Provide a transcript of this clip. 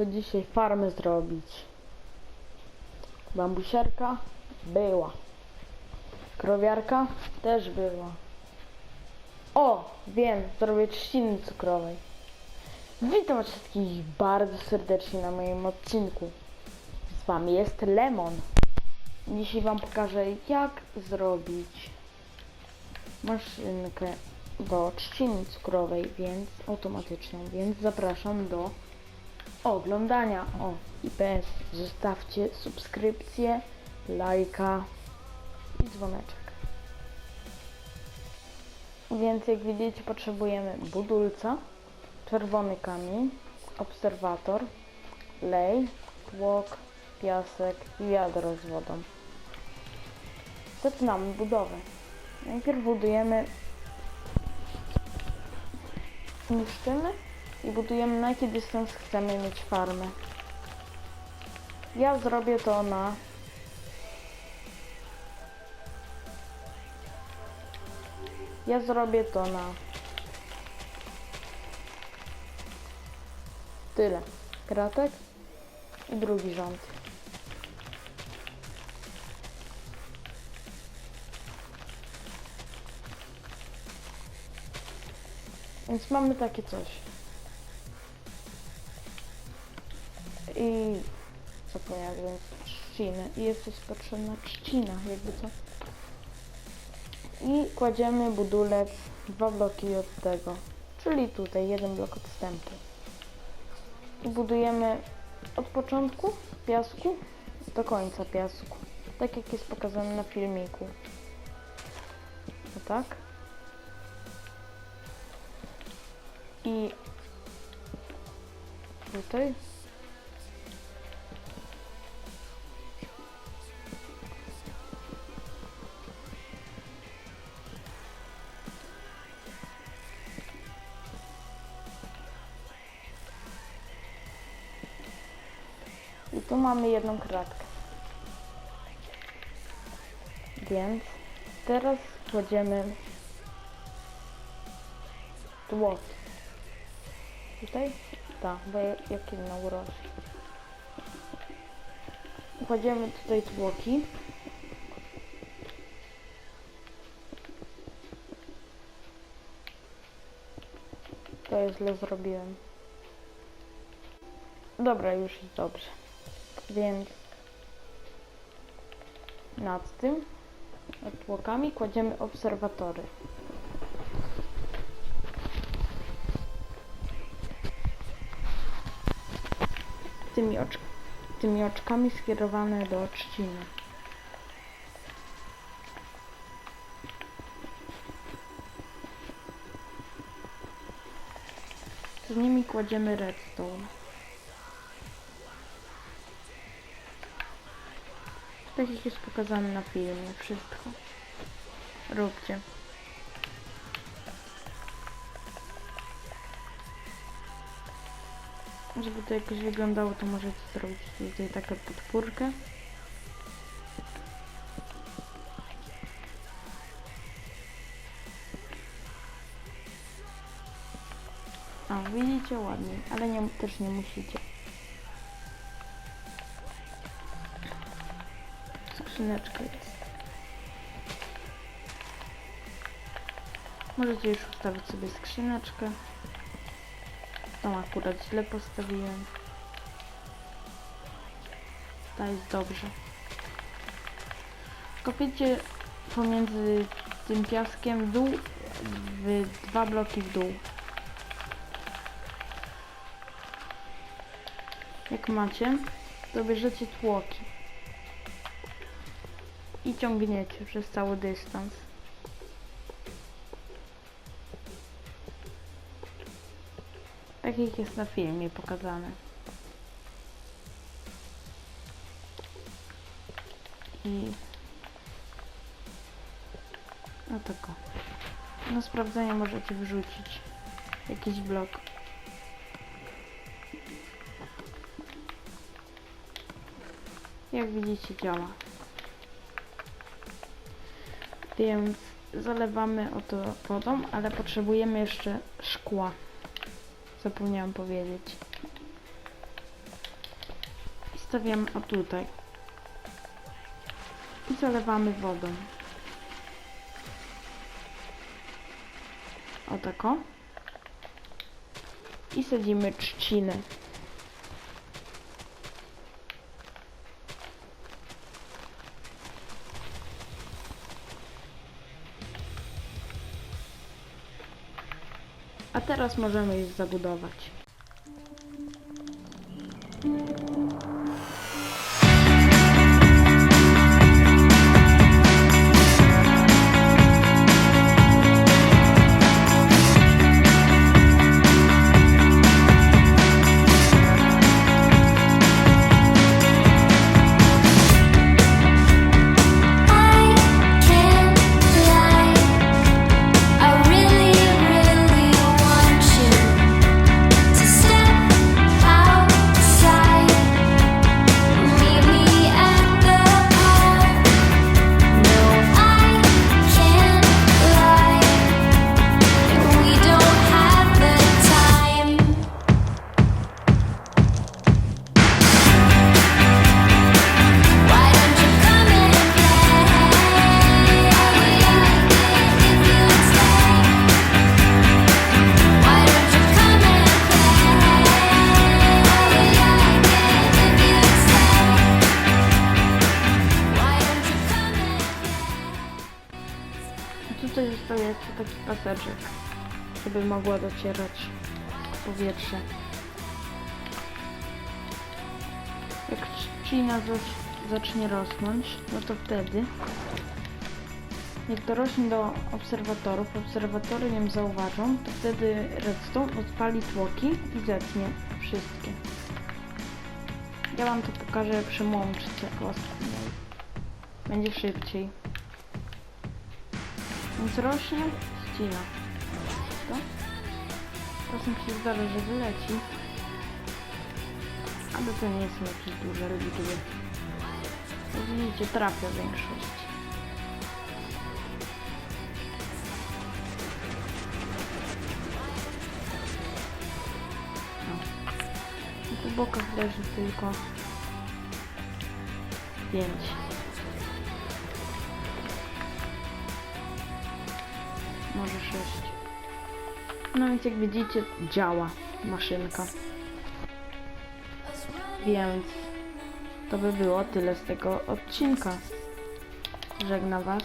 by dzisiaj farmy zrobić. Bambusiarka była. Krowiarka też była. O, wiem, zrobię trzciny cukrowej. Witam wszystkich bardzo serdecznie na moim odcinku. Z wami jest Lemon. Dzisiaj wam pokażę jak zrobić maszynkę do trzciny cukrowej, więc automatyczną, więc zapraszam do oglądania. O, i bez, zostawcie subskrypcję, lajka i dzwoneczek. Więc jak widzicie potrzebujemy budulca, czerwony kamień, obserwator, lej, tłok, piasek i wiadro z wodą. Zaczynamy budowę. Najpierw budujemy niszczymy i budujemy na jaki dystans chcemy mieć farmę. Ja zrobię to na Ja zrobię to na tyle kratek i drugi rząd. Więc mamy takie coś. I zapomniałem, więc trzciny. I jest coś potrzebna trzcina, jakby co. I kładziemy budulec dwa bloki od tego. Czyli tutaj jeden blok odstępu. I budujemy od początku piasku do końca piasku. Tak jak jest pokazane na filmiku. O tak. I tutaj tu mamy jedną kratkę. Więc teraz kładziemy tłok. Tutaj? Tak, bo ja- jak inna urośnie. Kładziemy tutaj tłoki. To jest źle zrobiłem. Dobra, już jest dobrze. Więc nad tym, nad kładziemy obserwatory. Tymi, ocz tymi oczkami skierowane do trzciny. Z nimi kładziemy redstone. Tak jak jest pokazane na filmie, wszystko. Róbcie. Żeby to jakoś wyglądało, to możecie zrobić tutaj taką podpórkę. A, widzicie ładnie, ale nie, też nie musicie. Skrzyneczka jest. Możecie już ustawić sobie skrzyneczkę. Tą akurat źle postawiłem. Ta jest dobrze. Kopiecie pomiędzy tym piaskiem dół, w dwa bloki w dół. Jak macie, to bierzecie tłoki i ciągniecie przez cały dystans. Tak jak jest na filmie pokazane. I no tak o. Na sprawdzenie możecie wrzucić jakiś blok. Jak widzicie działa. Więc zalewamy oto wodą, ale potrzebujemy jeszcze szkła. Zapomniałam powiedzieć. stawiamy o tutaj. I zalewamy wodą. O tako. I sadzimy trzcinę. A teraz możemy już zabudować. Jeszcze taki paseczek, żeby mogło docierać powietrze. Jak trzcina zac- zacznie rosnąć, no to wtedy, jak dorośnie do obserwatorów, obserwatory ją zauważą, to wtedy redstone odpali tłoki i zetnie wszystkie. Ja wam to pokażę przy kostnej. Będzie szybciej. Więc rośnie, ścina. To? Czasem się zdarza, że wyleci. Ale to nie są jakieś duże liczby. Jak widzicie, trafia większość. No. Po bokach leży tylko pięć. Może 6. No więc jak widzicie działa maszynka. Więc to by było tyle z tego odcinka. Żegna Was.